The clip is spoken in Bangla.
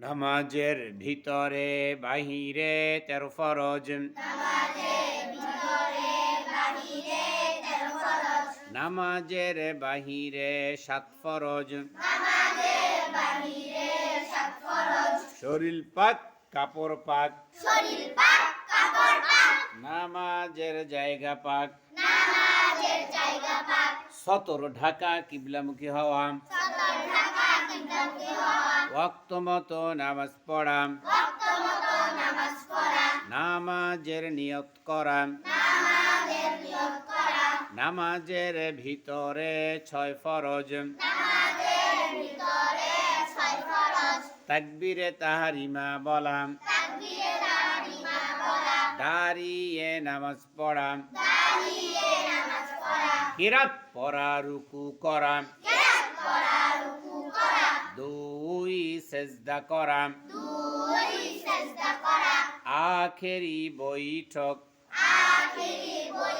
নামাজের ভিতরে বাহিরে তেরো ফরজ। নামাজের বাহিরে সাত ফরজ। শরীর পাক কাপড় পাক নামাজের জায়গা পাক। সতর ঢাকা কিবলামুখী হওয়া। হওয়া ওয়াক্ত মতো নামাজ পড়া নামাজের নিয়ত করা নামাজের নিয়ত করা নামাজের ভিতরে ছয় ফরজ। নামাজের ভিতরে ছয় ফরজ। তাকবীরে তাহারিমা বলা দাঁড়িয়ে নামাজ পড়া কিরাত পড়া রুকু করা সেজদা করা দুই সেজদা করা আখেরি বৈঠক। আখেরি বৈঠক।